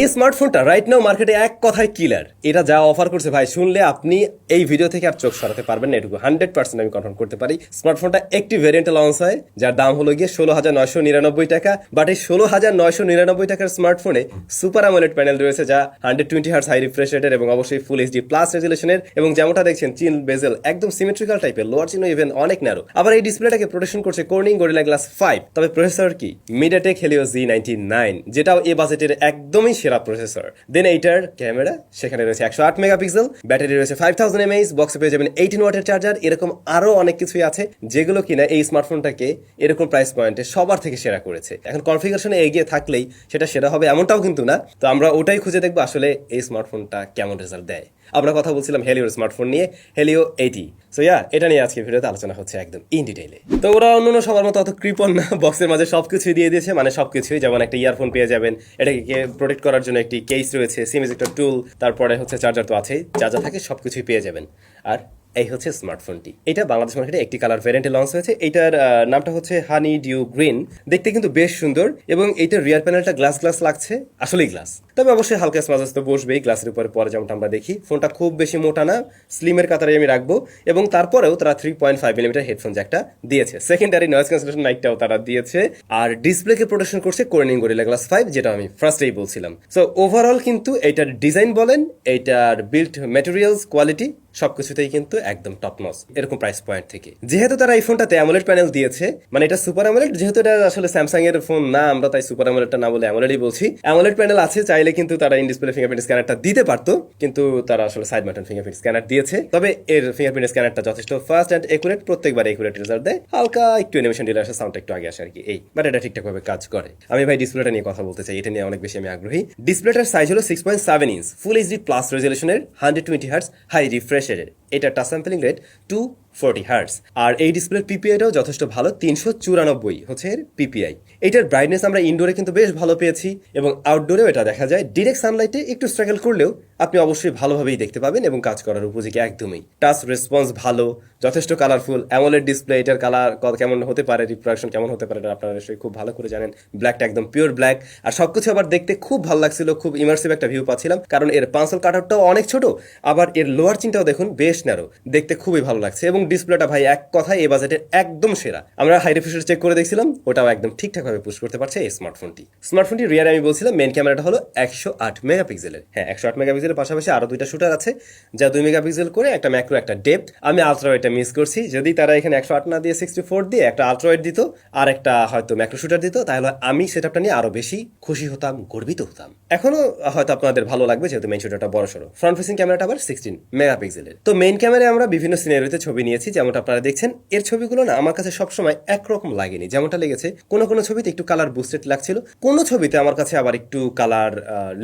এই স্মার্টফোনটা right now মার্কেটে এক কথায় কিলার এটা যা অফার করছে ভাই, শুনলে আপনি এই ভিডিও থেকে আর চোখ সরাতে পারবেন না। এটুকু হান্ড্রেড পার্সেন্ট আমি কনফার্ম করতে পারি। স্মার্টফোনটা একটি ভেরিয়েন্টে লঞ্চ হয়, যার দাম হলো গিয়ে ষোলো হাজার নয়শো নিরানব্বই টাকা। বাট এই ষোলো হাজার নয়শো নিরানব্বই টাকার স্মার্টফোনে সুপার আমোলেড প্যানেল রয়েছে, যা hundred twenty hertz high refresh রেটের এবং অবশ্যই ফুল এইচডি প্লাস রেজুলেশনের এবং যেমনটা দেখছেন চিন বেজেল একদম সিমেট্রিক্যাল টাইপের লোয়ার চিহ্ন ইভেন অনেক ন্যারো আবার এই ডিসপ্লেটাকে প্রোটেকশন করছে কর্নিং গরিলা গ্লাস ফাইভ তবে প্রসেসর কি? MediaTek Helio G ninety nine যেটাও এ বাজেটের একদমই সেরা। প্রসেসর। দেন এইটার ক্যামেরা, সেখানে রয়েছে একশো আট মেগাপিক্সেল, ব্যাটারি রয়েছে ফাইভ থাউজেন্ড এম এমএইচ বক্সে পেয়ে যাবেন এইটিন ওয়াটের চার্জার এরকম আরও অনেক কিছুই আছে যেগুলো কিনা এই স্মার্টফোনটাকে এরকম প্রাইস পয়েন্টে সবার থেকে সেরা করেছে। এখন কনফিগারেশনে এগিয়ে থাকলেই সেটা সেরা হবে এমনটাও কিন্তু না। তো আমরা ওটাই খুঁজে দেখব আসলে এই স্মার্টফোনটা কেমন রেজাল্ট দেয়। আমরা কথা বলছিলাম হেলিওর স্মার্টফোন নিয়ে। হেলিও এইটি সো ইয়া এটা নিয়ে আজকে ভিডিওতে আলোচনা হচ্ছে একদম ইন ডিটেইলে তো ওরা অন্য সবার মতো অত কৃপন না বক্সের মাঝে সব কিছুই দিয়ে দিয়েছে মানে সব কিছুই যেমন একটা ইয়ারফোন পেয়ে যাবেন, এটাকে প্রোটেক্ট করার জন্য একটি কেস রয়েছে সিম একটা টুল তারপরে হচ্ছে চার্জার তো আছেই, যা যা থাকে সব কিছুই পেয়ে যাবেন। আর এই হচ্ছে স্মার্টফোনটি এটা বাংলাদেশ মার্কেটে একটি কালার ভ্যারিয়েন্টে লঞ্চ হয়েছে। এটার নামটা হচ্ছে হানি ডিউ গ্রিন দেখতে কিন্তু বেশ সুন্দর এবং এইটার রিয়ার প্যানেলটা গ্লাস গ্লাস লাগছে। আসলেই গ্লাস তবে অবশ্যই হালকা স্মাজাস তো বসবেই গ্লাসের উপরে পরে যেমনটা আমরা দেখি। ফোনটা খুব বেশি মোটা না স্লিমের কাতারে আমি রাখব। এবং তারপরেও তারা three point five millimetre headphone জ্যাকটা দিয়েছে। সেকেন্ডারি নয়েজ ক্যান্সেলেশন মাইকটাও তারা দিয়েছে। আর ডিসপ্লেকে প্রোটেকশন করছে কোরেনিং গরিলা গ্লাস ফাইভ যেটা আমি ফার্স্টেই বলছিলাম। সো ওভারঅল কিন্তু এইটার ডিজাইন বলেন, এইটার বিল্ড ম্যাটেরিয়ালস কোয়ালিটি সবকিছুতেই কিন্তু একদম টপ নস এরকম প্রাইস পয়েন্ট থেকে। যেহেতু তারা এই ফোনটাতে অ্যামোলেড প্যানেল দিয়েছে মানে এটা সুপার অ্যামোলেড যেহেতু এটা আসলে স্যামসাং এর ফোন না, আমরা তাই সুপার অ্যামোলেডটা না বলে অ্যামোলেডই বলছি। অ্যামোলেড প্যানেল আছে, চাইলে কিন্তু তারা ইন ডিসপ্লে ফিঙ্গারপ্রিন্ট স্ক্যানারটা দিতে পারতো, কিন্তু তারা আসলে সাইড বাটন ফিঙ্গারপ্রিন্ট স্ক্যানার দিয়েছে। তবে এর ফিঙ্গারপ্রিন্ট স্ক্যানারটা যথেষ্ট ফাস্ট অ্যান্ড একুরেট প্রত্যেকবার একুরেট রেজাল্ট দেয়। হালকা একটু অ্যানিমেশন ডিলে আসে সাউন্ড একটু আগে আসে আর কি, এই। বাট এটা ঠিকঠাক ভাবে কাজ করে। আমি ভাই ডিসপ্লেটা নিয়ে কথা বলতে চাই, এটা নিয়ে অনেক বেশি আমি আগ্রহী। ডিসপ্লেটার সাইজ হলো six point seven inch full HD plus রেজলিউশনের hundred twenty hertz high appreciate it. এটা touch sampling rate two forty hertz আর এই ডিসপ্লের পিপিআইটাও যথেষ্ট ভালো, তিনশো চুরানব্বই হচ্ছে এর পিপিআই এটার ব্রাইটনেস আমরা ইনডোরে কিন্তু বেশ ভালো পেয়েছি এবং আউটডোরেও এটা দেখা যায়। ডিরেক্ট সানলাইটে একটু স্ট্রাগল করলেও আপনি অবশ্যই ভালোভাবেই দেখতে পাবেন এবং কাজ করার উপযোগী একদমই। টাচ রেসপন্স ভালো, যথেষ্ট কালারফুল অ্যামোলেড ডিসপ্লে এটার কালার কেমন হতে পারে রিপ্রোডাকশন কেমন হতে পারে আপনারা নিশ্চয়ই খুব ভালো করে জানেন। ব্ল্যাকটা একদম পিওর ব্ল্যাক আর সব কিছু আবার দেখতে খুব ভালো লাগছিল, খুব ইমার্সিভ একটা ভিউ পাচ্ছিলাম। কারণ এর পাঁচল কাটারটাও অনেক ছোট, আবার এর লোয়ার চিনটাও দেখুন, বেশ ন্যারো দেখতে খুবই ভালো লাগছে এবং ডিসপ্লেটা ভাই এক কথায় এই বাজেটের একদম সেরা। আমরা হাই রিফ্রেশার চেক করে দেখছিলাম, ওটাও একদম ঠিকঠাক ভাবে পুশ করতে পারছে এই স্মার্টফোনটি স্মার্টফোনটি রিয়ার আমি বলছিলাম মেন ক্যামেরাটা হলো একশো আট মেগাপিক্সেলের হ্যাঁ একশো আট মেগাপিক্সেলের পাশাপাশি আরও দুইটা শুটার আছে, যা দুই মেগাপিক্সেল করে একটা ম্যাক্রো একটা ডেপথ আমি আলট্রা মিস করছি, যদি তারা এখানে একশো আট না দিয়ে সিক্সটি ফোর দিয়ে একটা আলট্রা দিত, আর একটা হয়তো ম্যাক্রো শুটার দিত, তাহলে আমি সেটআপটা নিয়ে আরও বেশি খুশি হতাম, গর্বিত হতাম। এখনও হয়তো আপনাদের ভালো লাগবে, যেহেতু মেন শুটারটা বড় সড়ো ফ্রন্ট ফেসিং ক্যামেরাটা আবার সিক্সটিন মেগাপিক্সেলের তো মেইন ক্যামেরায় আমরা বিভিন্ন সিনারিতে ছবি নিয়েছি, যেমনটা আপনারা দেখছেন। এর ছবিগুলো না আমার কাছে সবসময় একরকম লাগেনি। যেমনটা লেগেছে, কোনো কোনো ছবিতে একটু কালার বুস্টেড লাগছিল। কোনো ছবিতে আমার কাছে আবার একটু কালার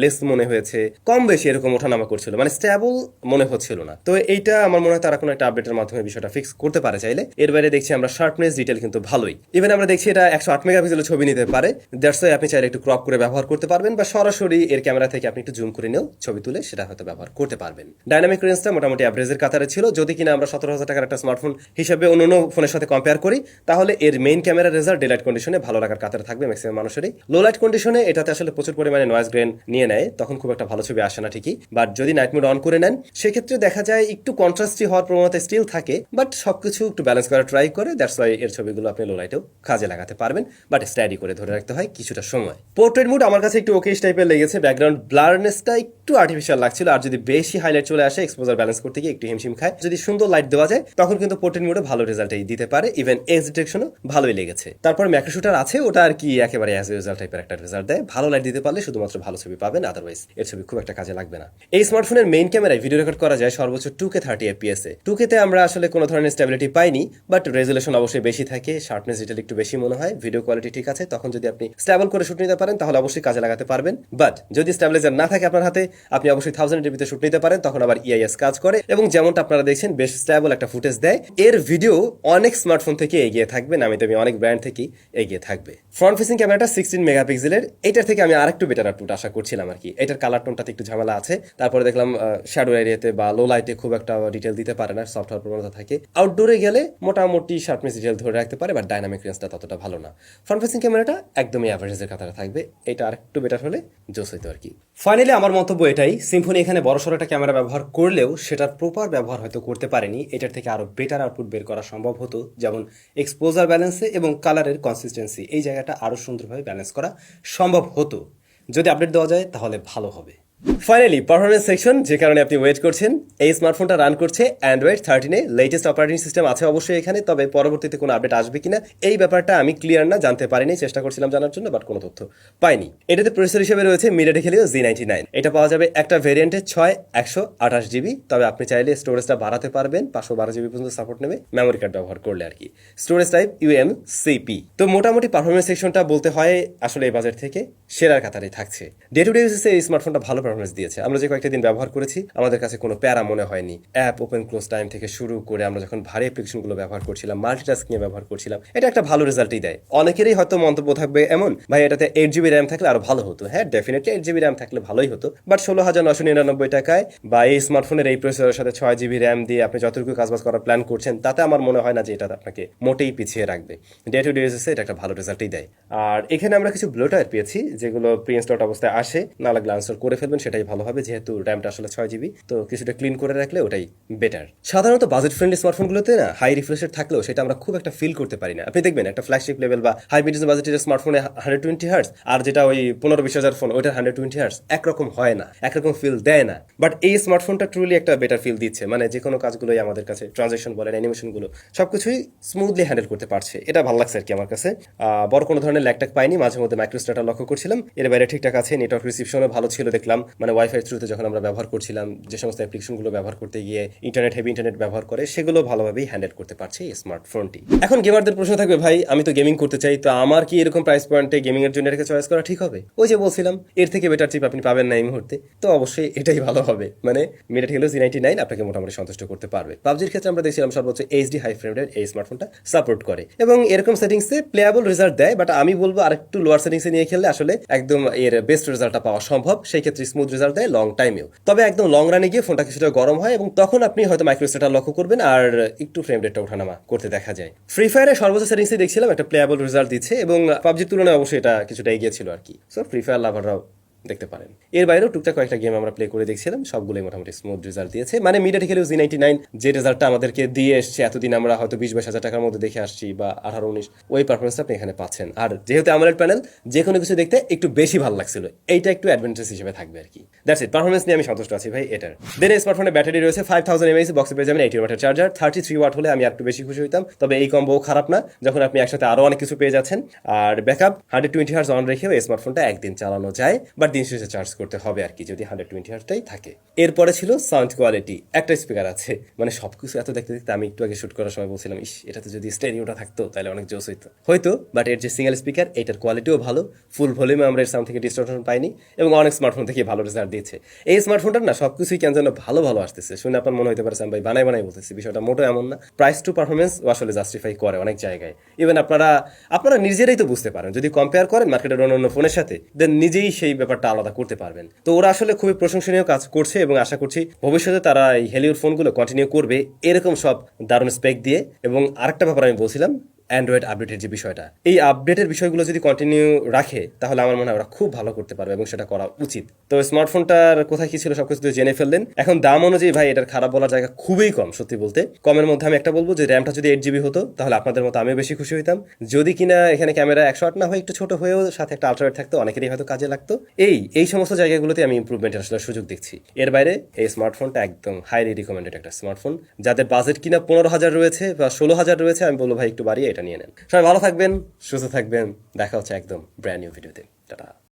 লেস মনে হয়েছে। কম বেশি এরকম ওঠানামা করছিল মানে স্ট্যাবল মনে হচ্ছিল না। তো এইটা আমার মনে হয় তারা কোনো একটা আপডেটের মাধ্যমে বিষয়টা ফিক্স করতে পারে চাইলে। এর বাইরে দেখছি আমরা শার্পনেস ডিটেল কিন্তু ভালোই। ইভেন আমরা দেখছি এটা একশো আট মেগাপিক্সেলের ছবি নিতে পারে। দ্যাটস ওয়াই আপনি চাইলে একটু ক্রপ করে ব্যবহার করতে পারবেন বা সরাসরি এর ক্যামেরা থেকে আপনি একটু জুম করে নিয়েও ছবি তুলে সেটা হয়তো ব্যবহার করতে পারবেন। ডাইনামিক রেঞ্জটা মোটামুটি অ্যাভারেজের কাতারে ছিল। যদি কিনা আমরা সতেরো হাজার টাকার একটা স্মার্টফোন হিসেবে অন্য ফোনের সাথে কম্পেয়ার করি, তাহলে এর মেইন ক্যামেরা রেজাল্ট ডেলাইট কন্ডিশনে ভালো লাগার কাতারে থাকবে ম্যাক্সিমাম মানুষেরই। লো লাইট কন্ডিশনে এটাতে আসলে প্রচুর পরিমাণে নয়েজ গ্রেন নিয়ে নেয়, তখন খুব একটা ভালো ছবি আসে না ঠিকই। বাট যদি নাইট মোড অন করে নেন সেক্ষেত্রে দেখা যায় একটু কন্ট্রাস্টি হওয়ার প্রবণতা স্টিল থাকে বাট সবকিছু একটু ব্যালেন্স করার ট্রাই করে দ্যাটস ওয়াই এর ছবিগুলো আপনি লো লাইটেও কাজে লাগাতে পারবেন বাট স্টাডি করে ধরে রাখতে হয় কিছুটা সময়। পোর্ট্রেট মুড আমার কাছে একটু ওকেশ টাইপের লেগেছে ব্যাকগ্রাউন্ড ব্লারনেসটা একটু আর্টিফিশিয়াল লাগছিল, আর যদি বেশি হাইলাইট চলে আসে এক্সপোজার ব্যালেন্স করতে গিয়ে একটু হিমশিম খায়। যদি সুন্দর লাইট দেওয়া যায়, তখন কিন্তু পোর্ট্রেট মুডে ভালো রেজাল্টই দিতে পারে। ইভেন এজ ডিটেকশনও ভালোই লেগেছে। তারপর ম্যাক্রো শুটার আছে, ওটা আর কি একেবারে অ্যাজ রেজাল্ট টাইপের একটা রেজাল্ট দেয়। ভালো লাইট দিতে পারলে শুধুমাত্র ভালো ছবি পাবেন আদারওয়াইজ এর ছবি খুব একটা কাজে লাগবে না। এই স্মার্টফোনের মেইন ক্যামেরায় ভিডিও রেকর্ড করা যায় সর্বোচ্চ টু কে থার্টি এফপিএস এ। টু তে আমরা আসলে কোনো ধরনের স্টেবিলিটি পাইনি বাট রেজুলেশন অবশ্যই বেশি থাকে শার্পনেস ডিটেল একটু বেশি মনে হয় ভিডিও কোয়ালিটি ঠিক আছে, তখন যদি আপনি স্টেবল করে শুট নিতে পারেন, তাহলে অবশ্যই কাজে লাগাতে পারবেন। বাট যদি স্টেবিলাইজার না থাকে আপনার হাতে, আপনি অবশ্যই থাউজেন্ড ডিবিতে শুট নিতে পারেন, তখন আবার ইআইএস কাজ করে। এবং যেমনটা যেমনটা আপনারা দেখছেন, বেশ স্ট্যাবল একটা ফুটেজ দেয়। এর ভিডিও অনেক স্মার্টফোন থেকে এগিয়ে থাকবে, নামি দামি অনেক ব্র্যান্ড থেকেই এগিয়ে থাকবে। ফ্রন্ট ফেসিং ক্যামেরাটা সিক্সটিন মেগাপিক্সেলের এটার থেকে আমি আরেকটু বেটার আউটপুট আশা করছিলাম আর কি। এটার কালার টোনটাতে একটু ঝামেলা আছে। তারপরে দেখলাম শ্যাডো এরিয়াতে বা লো লাইটে খুব একটা ডিটেল দিতে পারে না সফটওয়্যার প্রবণতা থাকে। আউটডোরে গেলে মোটামুটি শার্পনেস ডিটেল ধরে রাখতে পারে বাট ডাইনামিক রেঞ্জটা ততটা ভালো না। ফ্রন্ট ফেসিং ক্যামেরাটা একদমই অ্যাভারেজের কাতারে থাকবে। এটা আরেকটু বেটার হলে জোস হইতো আর কি। ফাইনালি আমার মন্তব্য এটাই সিম্ফনি এখানে বড় সড়ো একটা ক্যামেরা ব্যবহার করলেও সেটার প্রপার ব্যবহার হয়তো করতে পারেনি, এটার থেকে আরও বেটার আউটপুট বের করা সম্ভব হতো, যেমন এক্সপোজার ব্যালেন্সে এবং কালারের কনসিস্টেন্সি এই জায়গাটা আরও সুন্দরভাবে ব্যালেন্স করা সম্ভব হতো। যদি আপডেট দেওয়া যায়, তাহলে ভালো হবে। ফাইনালি পারফরমেন্স সেকশন যে কারণে আপনি ওয়েট করছেন, এই স্মার্টফোনটা রান করছে অ্যান্ড্রয়েড থার্টিনে লেটেস্ট অপারেটিং সিস্টেম আছে অবশ্যই এখানে, তবে পরবর্তীতে কোনো আপডেট আসবে কিনা, এই ব্যাপারটা আমি ক্লিয়ার না, জানতে পারিনি, চেষ্টা করছিলাম জানার জন্য বাট কোনো তথ্য পাইনি। এটাতে প্রসেসর হিসেবে রয়েছে MediaTek Helio G ninety nine এটা পাওয়া যাবে একটা ভেরিয়েন্টে ছয় একশো আঠাশ জিবি তবে আপনি চাইলে স্টোরেজটা বাড়াতে পারবেন, পাঁচশো বারো জিবি পর্যন্ত সাপোর্ট নেবে মেমোরি কার্ড ব্যবহার করলে আর কি। স্টোরেজ টাইপ ইউএম সিপি তো মোটামুটি পারফরমেন্স সেকশনটা বলতে হয়, আসলে এই বাজার থেকে সেরার কাতারে থাকছে। ডে টু ডে বেসিসে এই স্মার্টফোনটা ভালো পারফরমেন্স দিয়েছে। আমরা যে কয়েকটা দিন ব্যবহার করেছি, আমাদের কাছে কোনো প্যারা মনে হয়নি। অ্যাপ ওপেন ক্লোজ টাইম থেকে শুরু করে আমরা যখন ভারী অ্যাপ্লিকেশনগুলো ব্যবহার করছিলাম মাল্টিটাস্ক নিয়ে ব্যবহার করছিলাম, এটা একটা ভালো রেজাল্টই দেয়। অনেকেরই হয়তো মন্তব্য থাকবে এমন, ভাই, এটাতে এইট জিবি র্যাম থাকলে আরও ভালো হতো। হ্যাঁ ডেফিনেটলি এইট জিবি র্যাম থাকলে ভালোই হতো বাট ষোলো হাজার নশো নিরানব্বই টাকায় বা এই স্মার্টফোনের এই প্রসেসরের সাথে ছয় জিবি র্যাম দিয়ে আপনি যতটুকু কাজবাজ করার প্ল্যান করছেন, তাতে আমার মনে হয় না যে এটা আপনাকে মোটেই পিছিয়ে রাখবে। ডে টু ডে বেসিসে এটা একটা ভালো রেজাল্টই দেয়। আর এখানে আমরা কিছু ব্লোটার পেয়েছি, যেগুলো প্রি ইনস্টল অবস্থায় আসে, না লাগলে আনস্টল করে ফেলবেন। সেটাই ভালো হবে, যেহেতু র্যামটা আসলে ছয় জিবি তো কিছুটা ক্লিন করে রাখলে ওটাই বেটার সাধারণত বাজেট ফ্রেন্ডলি স্মার্টফোনগুলোতে না হাই রিফ্রেশের থাকলেও সেটা আমরা খুব একটা ফিল করতে পারি না। আপনি দেখবেন একটা ফ্ল্যাগশিপ লেভেল বা হাই মিডিয়াম বাজেটের স্মার্টফোনে হান্ড্রেড টোয়েন্টি হার্স আর যেটা ওই পনেরো বিশ হাজার ফোন ওইটার হান্ড্রেড টোয়েন্টি হার্স একরকম হয় না, একরকম ফিল দেয় না। বাট এই স্মার্টফোনটা ট্রুলি একটা বেটার ফিল দিচ্ছে মানে যে কোনো কাজগুলোই আমাদের কাছে ট্রানজেকশন বলেন অ্যানিমেশনগুলো সবকিছুই স্মুথলি হ্যান্ডেল করতে পারছে। এটা ভালো লাগছে আর কি আমার কাছে। বড় কোনো ধরনের ল্যাকটাক পাইনি মাঝে মধ্যে মাইক্রোস্টাটা লক্ষ্য করছিলাম, এর বাইরে ঠিকঠাক আছে নেটওয়ার্ক রিসিপশনও ভালো ছিল, দেখলাম। মানে ওয়াইফাই থ্রুতে যখন আমরা ব্যবহার করছিলাম, যে সমস্ত অ্যাপ্লিকেশনগুলো ব্যবহার করতে গিয়ে ইন্টারনেট হেভি ইন্টারনেট ব্যবহার করে, সেগুলো ভালোভাবেই হ্যান্ডেল করতে পারছে এই স্মার্টফোনটি এখন গেমারদের প্রশ্ন থাকবে, ভাই, আমি তো গেমিং করতে চাই, তো আমার কি এরকম প্রাইস পয়েন্টে গেমিং এর জন্য এটাকে চয়েস করা ঠিক হবে? ওই যে বলছিলাম, এর থেকে বেটার চিপ আপনি পাবেন না এই মুহূর্তে। তো অবশ্যই এটাই ভালো হবে। মানে মিনিট হলো জি নাইনটি নাইন আপনাকে মোটামুটি সন্তুষ্ট করতে পারবে। পাবজির ক্ষেত্রে আমরা দেখছিলাম সর্বোচ্চ এইচডি হাই ফ্রেম রেট এই স্মার্টফোনটা সাপোর্ট করে। এবং এরকম সেটিংসে প্লেয়াবল রেজাল্ট দেয় বাট আমি বলব আরেকটু লোয়ার সেটিংসে নিয়ে খেললে আসলে একদম এর বেস্ট রেজাল্টটা পাওয়া সম্ভব। সেই ক্ষেত্রে স্মুথ রেজাল্ট দেয় লং টাইমেও তবে একদম লং রানে গিয়ে ফোনটা কিছুটা গরম হয় এবং তখন আপনি হয়তো মাইক্রোস্টেটা লক্ষ্য করবেন আর একটু ফ্রেম রেটটা ওঠানামা করতে দেখা যায়। ফ্রি ফায়ারে সর্বোচ্চ সেটিংসে দেখছিলাম, একটা প্লেয়াবল রেজাল্ট দিচ্ছে এবং পাবজির তুলনায় অবশ্যই এটা কিছুটা এগিয়ে ছিল আর কি। সো ফ্রি ফায়ার লাভাররাও দেখতে পারেন। এর বাইরেও টুকটাক কয়েকটা গেম আমরা প্লে করে দেখছিলাম, সবগুলোই মোটামুটি স্মুথ রেজাল্ট দিয়েছে। মানে মিডিয়া থেকে জি নাইনটি নাইন যে রেজাল্টটা আমাদেরকে দিয়ে এসছে, এতদিন আমরা হয়তো বিশ বাইশ হাজার টাকার মধ্যে দেখে আসছি বা আঠারো উনিশ, ওই পারফরমেন্সটা আপনি এখানে পাচ্ছেন। আর যেহেতু আমলের প্যানেল যে কোনো কিছু দেখতে একটু বেশি ভালো লাগছিল। এইটা একটু অ্যাডভান্টেজ হিসেবে থাকবে আর কি। দ্যাটস ইট পারফরমেন্স নিয়ে আমি সন্তুষ্ট আছি ভাই, এটার। দেন এই স্মার্টফোনে ব্যাটারি রয়েছে ফাইভ থাউজেন্ড এমএস বক্সে পেয়ে যাবেন এইটি ওয়াটের চার্জার থার্টি থ্রি ওয়াট হলে আমি একটু বেশি খুশি হইতাম। তবে এই কম্বো খারাপ না, যখন আপনি একসাথে আরও অনেক কিছু পেয়ে যাচ্ছেন। আর backup hundred twenty hertz on রেখেও এই স্মার্টফোনটা একদিন চালানো যায়। বাট দিন শেষে চার্জ করতে হবে আর কি, যদি হান্ড্রেড টোয়েন্টি হার্সটাই থাকে। এরপরে ছিল সাউন্ড কোয়ালিটি একটা স্পিকার আছে। মানে সবকিছু এত দেখতে দেখতে আমি একটু আগে শুট করার সময় বলছিলাম, ইস, এটাতে যদি স্টেরিওটা থাকতো, তাহলে অনেক জোস হইতো। হয়তো বাট এর যে সিঙ্গেল স্পিকার এটার কোয়ালিটিও ভালো। ফুল ভলিউমে আমরা এর সাউন্ড থেকে ডিস্টর্শন পাইনি এবং অনেক স্মার্টফোন থেকে ভালো রেজাল্ট দিয়েছে। এই স্মার্টফোনটার না সবকিছুই কেন যেন ভালো ভালো আসতেছে। শুনে আপনার মনে হতে পারে ভাই বানাই বানাই বলতেছি, বিষয়টা মোটো এমন না। প্রাইস টু পারফরমেন্স আসলে জাস্টিফাই করে অনেক জায়গায়। ইভেন আপনারা আপনারা নিজেরাই তো বুঝতে পারেন। যদি কম্পেয়ার করেন মার্কেটের অন্য ফোনের সাথে দেন নিজেই সেই ব্যাপারটা আলাদা করতে পারবেন। তো ওরা আসলে খুবই প্রশংসনীয় কাজ করছে এবং আশা করছি ভবিষ্যতে তারা এই হেলিউড ফোনগুলো কন্টিনিউ করবে। এরকম সব দারুণ স্পেক দিয়ে। এবং আরেকটা ব্যাপার আমি বলছিলাম অ্যান্ড্রয়েড আপডেটের যে বিষয়টা, এই আপডেটের বিষয়গুলো যদি কন্টিনিউ রাখে, তাহলে আমার মনে হয় ওরা খুব ভালো করতে পারবে এবং সেটা করা উচিত। তো স্মার্টফোনটার কোথায় কি ছিল সবকিছু তো জেনে ফেললেন। এখন দাম অনুযায়ী ভাই, এটার খারাপ বলার জায়গা খুবই কম, সত্যি বলতে। কমের মধ্যে আমি একটা বলব যে র্যামটা যদি এইট জিবি হতো, তাহলে আপনাদের মতো আমিও বেশি খুশি হইতাম। যদি কিনা এখানে ক্যামেরা একশো আট না হয়, একটু ছোট হয়েও সাথে একটা আল্ট্রাওয়েট থাকতো, অনেকেরই হয়তো কাজে লাগতো। এই এই সমস্ত জায়গাগুলোতে আমি ইম্প্রুভমেন্টের আসলে সুযোগ দেখছি। এর বাইরে এই স্মার্টফোনটা একদম হাইলি রিকমেন্ডেড একটা স্মার্টফোন যাদের বাজেট কিনা পনেরো হাজার রয়েছে বা ষোলো হাজার রয়েছে, আমি বলব ভাই, একটু বাড়িয়ে এটা নিয়ে নেন। সবাই ভালো থাকবেন, সুস্থ থাকবেন। দেখা হচ্ছে একদম ব্র্যান্ড নিউ ভিডিওতে টাটা।